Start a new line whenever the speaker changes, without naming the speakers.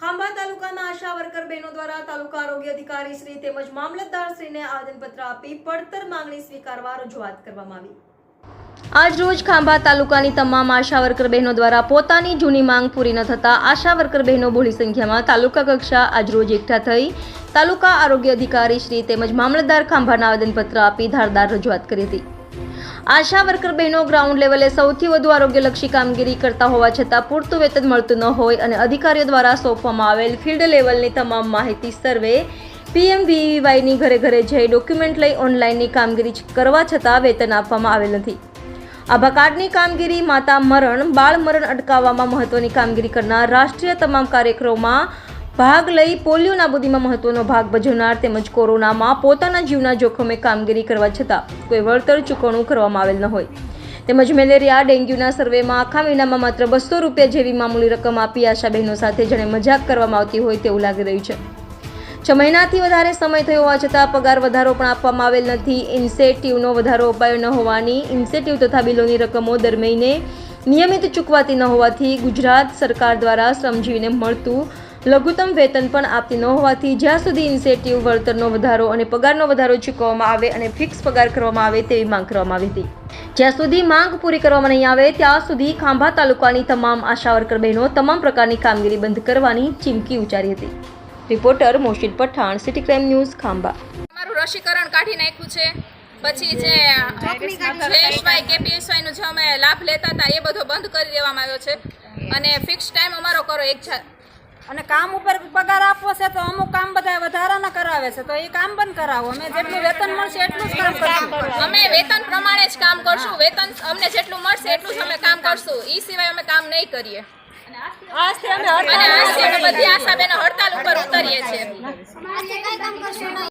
ખાંભા તાલુકાના આશા વર્કર બહેનો દ્વારા તાલુકા આરોગ્ય અધિકારી શ્રી તેમજ મામલતદાર શ્રીને આવેદનપત્ર આપી પડતર માંગણી સ્વીકારવા રજૂઆત કરવામાં આવી. આજ રોજ ખાંભા તાલુકાની તમામ આશા વર્કર બહેનો દ્વારા પોતાની જૂની માંગ પૂરી ન થતા આશા વર્કર બહેનો બોલી સંખ્યામાં તાલુકા કક્ષા આજ રોજ એકઠા થઈ તાલુકા આરોગ્ય અધિકારી શ્રી તેમજ મામલતદાર ખાંભાના આવેદનપત્ર આપી ધારદાર રજૂઆત કરી હતી. આશા વર્કર બહેનો ગ્રાઉન્ડ લેવલે સૌથી વધુ આરોગ્યલક્ષી કામગીરી કરતા હોવા છતાં પૂરતું વેતન મળતું ન હોય અને અધિકારીઓ દ્વારા સોંપવામાં આવેલ ફિલ્ડ લેવલની તમામ માહિતી સર્વે પીએમવીવાયની ઘરે ઘરે જઈ ડોક્યુમેન્ટ લઈ ઓનલાઈનની કામગીરી કરવા છતાં વેતન આપવામાં આવેલ નથી. આભા કાર્ડની કામગીરી, માતા મરણ, બાળ મરણ અટકાવવામાં મહત્વની કામગીરી કરનાર રાષ્ટ્રીય તમામ કાર્યક્રમોમાં ભાગ લઈ પોલિયો નાબૂદીમાં મહત્વનો ભાગ ભજવનાર તેમજ કોરોનામાં પોતાના જીવના જોખમે કામગીરી કરવા છતાં કોઈ વળતર ચૂકવણું કરવામાં આવેલ ન હોય. તેમજ મેલેરિયા, ડેન્ગ્યુના સર્વેમાં આખા મહિનામાં માત્ર બસો રૂપિયા જેવી મામૂલી રકમ આપી આશા બહેનો સાથે જાણે મજાક કરવામાં આવતી હોય તેવું લાગી રહ્યું છે. છ મહિનાથી વધારે સમય થયો હોવા છતાં પગાર વધારો પણ આપવામાં આવેલ નથી. ઇન્સેન્ટિવનો વધારો અપાયો ન હોવાની, ઇન્સેન્ટિવ તથા બિલોની રકમો દર મહિને નિયમિત ચૂકવાતી ન હોવાથી ગુજરાત સરકાર દ્વારા શ્રમજીવીને મળતું લઘુત્તમ વેતન પણ આપતી ન હોવાથી જ્યાં સુધી ઇન્સેન્ટિવ વળતરનો વધારો અને પગારનો વધારો ચૂકવવામાં આવે અને ફિક્સ પગાર કરવામાં આવે તેવી માંગ કરવામાં આવી હતી. જ્યાં સુધી માંગ પૂરી કરવામાં નહીં આવે ત્યાં સુધી ખાંભા તાલુકાની તમામ આશા વર્કર બહેનો તમામ પ્રકારની કામગીરી બંધ કરવાની ચીમકી ઉચ્ચારી હતી. Reporter Moshid Pathan city crime news Khambha.
અમારું રસીકરણ કાઢી નાખ્યું છે. પછી જે જેએસવાય કેપીએસવાયનું જે અમે લાભ લેતા હતા એ બધો બંધ કરી દેવામાં આવ્યો છે. અને ફિક્સ ટાઈમ અમારો કરો એક
અને કામ ઉપર પગાર આપવો છે તો અમુક કામ બધા વધારાના કરાવે છે તો એ કામ બંધ કરાવો. અમે જેટલું વેતન મળશે એટલું જ કામ કરશું.
અમે વેતન પ્રમાણે જ કામ કરશું. વેતન અમને જેટલું મળશે એટલું જ અમે કામ કરશું. એ સિવાય અમે કામ નહીં કરીએ.
આજથી અમે
અને આજથી અમે બધી આશા બેનો હડતાલ ઉપર ઉતરીએ છીએ.